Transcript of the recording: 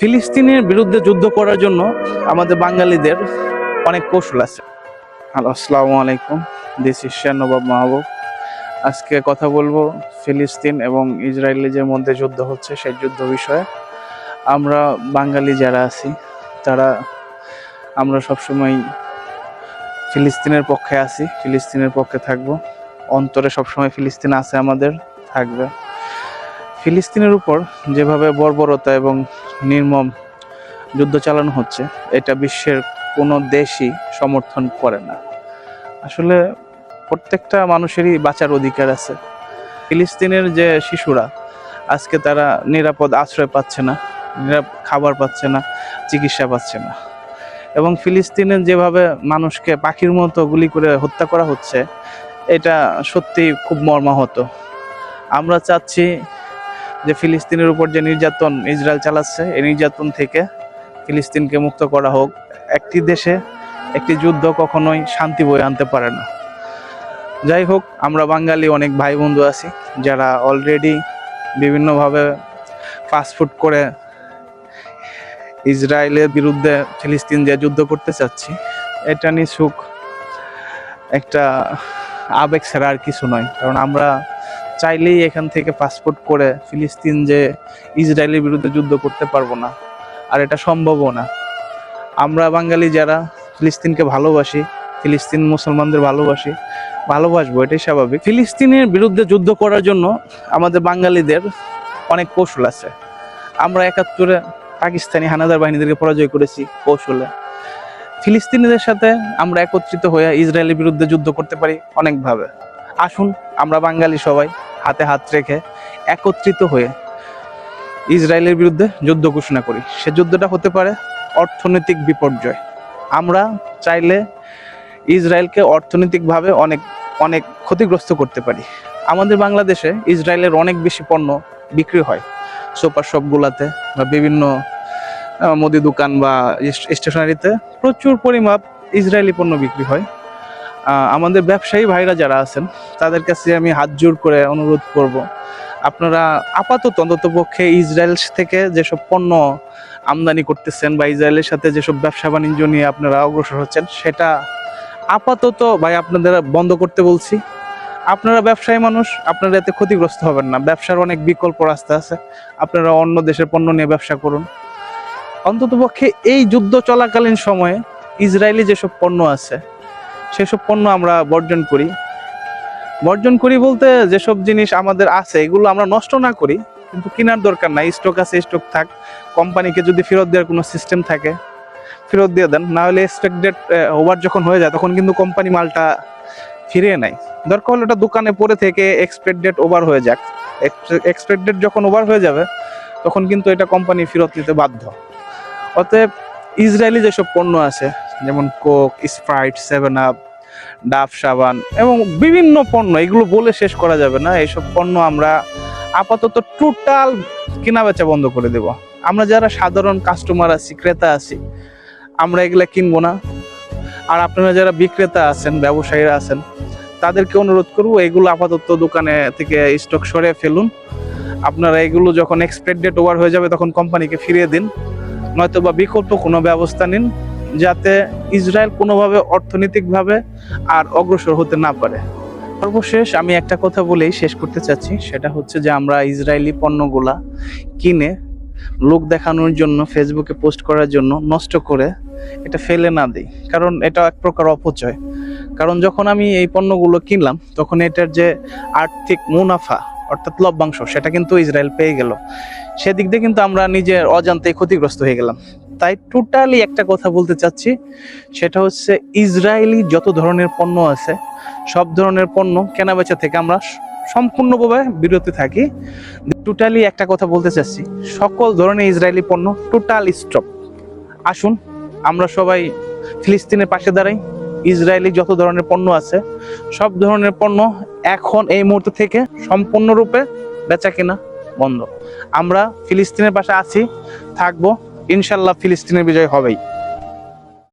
ফিলিস্তিনের বিরুদ্ধে যুদ্ধ করার জন্য আমাদের বাঙালিদের অনেক কৌশল আছে। হ্যালো, আসসালামু আলাইকুম। দিস ইস নবাব মাহবুব আজকে কথা বলব ফিলিস্তিন এবং ইসরায়েলের মধ্যে যুদ্ধ হচ্ছে সেই যুদ্ধ বিষয়ে। আমরা বাঙালি যারা আছি, তারা, আমরা সবসময় ফিলিস্তিনের পক্ষে আছি, ফিলিস্তিনের পক্ষে থাকব। অন্তরে সবসময় ফিলিস্তিন আছে আমাদের, থাকবে। ফিলিস্তিনের উপর যেভাবে বর্বরতা এবং নির্মম যুদ্ধ চালানো হচ্ছে, এটা বিশ্বের কোনো দেশই সমর্থন করে না। আসলে প্রত্যেকটা মানুষেরই বাঁচার অধিকার আছে। ফিলিস্তিনের যে শিশুরা, আজকে তারা নিরাপদ আশ্রয় পাচ্ছে না খাবার পাচ্ছে না, চিকিৎসা পাচ্ছে না। এবং ফিলিস্তিনের যেভাবে মানুষকে পাখির মতো গুলি করে হত্যা করা হচ্ছে, এটা সত্যি খুব মর্মাহত। আমরা চাচ্ছি যে ফিলিস্তিনের উপর যে নির্যাতন ইসরায়েল চালাচ্ছে, এই নির্যাতন থেকে ফিলিস্তিনকে মুক্ত করা হোক। একটি দেশে একটি যুদ্ধ কখনোই শান্তি বয়ে আনতে পারে না। যাই হোক, আমরা বাঙালি অনেক ভাই বন্ধু আছি, যারা অলরেডি বিভিন্নভাবে ফাস্টফুড করে ইসরায়েলের বিরুদ্ধে ফিলিস্তিন যে যুদ্ধ করতে চাচ্ছি, এটা নিয়ে সুখ একটা আবেগ ছাড়া আর কিছু নয়। কারণ আমরা চাইলেই এখান থেকে পাসপোর্ট করে ফিলিস্তিন যে ইসরায়েলের বিরুদ্ধে যুদ্ধ করতে পারব না, আর এটা সম্ভবও না। আমরা বাঙালি যারা ফিলিস্তিনকে ভালোবাসি, ফিলিস্তিন মুসলমানদের ভালোবাসি, ভালোবাসবো, এটাই স্বাভাবিক। ফিলিস্তিনের বিরুদ্ধে যুদ্ধ করার জন্য আমাদের বাঙালিদের অনেক কৌশল আছে। আমরা একাত্তরে পাকিস্তানি হানাদার বাহিনীদেরকে পরাজয় করেছি কৌশলে। ফিলিস্তিনিদের সাথে আমরা একত্রিত হয়ে ইসরায়েলের বিরুদ্ধে যুদ্ধ করতে পারি অনেকভাবে। আসুন, আমরা বাঙালি সবাই হাতে হাত রেখে একত্রিত হয়ে ইসরায়েলের বিরুদ্ধে যুদ্ধ ঘোষণা করি। সে যুদ্ধটা হতে পারে অর্থনৈতিক বিপর্যয়। আমরা চাইলে ইসরায়েলকে অর্থনৈতিকভাবে অনেক অনেক ক্ষতিগ্রস্ত করতে পারি। আমাদের বাংলাদেশে ইসরায়েলের অনেক বেশি পণ্য বিক্রি হয়। সুপার শপগুলাতে বা বিভিন্ন মুদি দোকান বা স্টেশনারিতে প্রচুর পরিমাপ ইসরায়েলি পণ্য বিক্রি হয়। আমাদের ব্যবসায়ী ভাইরা যারা আছেন, তাদের কাছে আমি হাত জোর করে অনুরোধ করব। আপনারা আপাতত অন্তত পক্ষে ইসরায়েল থেকে যেসব পণ্য আমদানি করতেছেন বা ইসরায়েলের সাথে যেসব ব্যবসা বাণিজ্য নিয়ে আপনারা অগ্রসর হচ্ছেন, সেটা আপাতত ভাই আপনাদের বন্ধ করতে বলছি। আপনারা ব্যবসায়ী মানুষ, আপনারা এতে ক্ষতিগ্রস্ত হবেন না। ব্যবসার অনেক বিকল্প রাস্তা আছে। আপনারা অন্য দেশের পণ্য নিয়ে ব্যবসা করুন। অন্তত পক্ষে এই যুদ্ধ চলাকালীন সময়ে ইসরায়েলি যেসব পণ্য আছে সেসব পণ্য আমরা বর্জন করি। বর্জন করি বলতে যেসব জিনিস আমাদের আছে, এগুলো আমরা নষ্ট না করি, কিন্তু কেনার দরকার নাই। স্টক আছে, স্টক থাক। কোম্পানিকে যদি ফেরত দেওয়ার কোনো সিস্টেম থাকে, ফেরত দিয়ে দেন। না হলে স্টক ডেট ওভার যখন হয়ে যায়, তখন কিন্তু কোম্পানি মালটা ফিরিয়ে নেয়। দরকার হলে ওটা দোকানে পড়ে থেকে এক্সপেক্ট ডেট ওভার হয়ে যাক। এক্সপেক্ট ডেট যখন ওভার হয়ে যাবে, তখন কিন্তু এটা কোম্পানি ফেরত নিতে বাধ্য। অতএব ইসরায়েলি যেসব পণ্য আছে যেমন কোক, স্প্রাইট, সেভেন আপ, ডাব সাবান এবং বিভিন্ন পণ্য, এগুলো বলে শেষ করা যাবে না। এইসব পণ্য আমরা আপাতত টোটাল কেনা বেচা বন্ধ করে দেব। আমরা যারা সাধারণ কাস্টমার আছি, ক্রেতা আছি, আমরা এগুলো কিনবো না। আর আপনারা যারা বিক্রেতা আছেন, ব্যবসায়ীরা আছেন, তাদেরকে অনুরোধ করব, এগুলো আপাতত দোকানে থেকে স্টক সরিয়ে ফেলুন। আপনারা এগুলো যখন এক্সপায়ার ডেট ওভার হয়ে যাবে, তখন কোম্পানিকে ফিরিয়ে দিন। নয়তো বা বিকল্প কোনো ব্যবস্থা নিন। যাতে ইসরায়েল কোনোভাবে অর্থনৈতিকভাবে আর অগ্রসর হতে না পারে। সর্বশেষ আমি একটা কথা বলেই শেষ করতে চাচ্ছি, সেটা হচ্ছে যে আমরা ইসরায়েলি পণ্যগুলা কিনে লোক দেখানোর জন্য ফেসবুকে পোস্ট করার জন্য নষ্ট করে এটা ফেলে না দিই। কারণ এটা এক প্রকার অপচয়। কারণ যখন আমি এই পণ্যগুলো কিনলাম, তখন এটার যে আর্থিক মুনাফা, অর্থাৎ লভ্যাংশ, সেটা কিন্তু ইসরায়েল পেয়ে গেল। সেদিক দিয়ে কিন্তু আমরা নিজের অজান্তে ক্ষতিগ্রস্ত হয়ে গেলাম। তাই টোটালি একটা কথা বলতে চাচ্ছি, সেটা হচ্ছে ইসরায়েলি যত ধরনের পণ্য আছে, সব ধরনের পণ্য কেনাবেচা থেকে আমরা সম্পূর্ণভাবে বিরতি থাকি। টোটালি একটা কথা বলতে চাচ্ছি, সকল ধরনের ইসরায়েলি পণ্য টোটাল স্টপ আসুন, আমরা সবাই ফিলিস্তিনের পাশে দাঁড়াই, ইসরায়েলি যত ধরনের পণ্য আছে, সব ধরনের পণ্য এখন এই মুহূর্ত থেকে সম্পূর্ণরূপে বেচা কিনা বন্ধ। আমরা ফিলিস্তিনের পাশে আছি, থাকব ইনশাল্লাহ ফিলিস্তিনের বিজয় হবেই।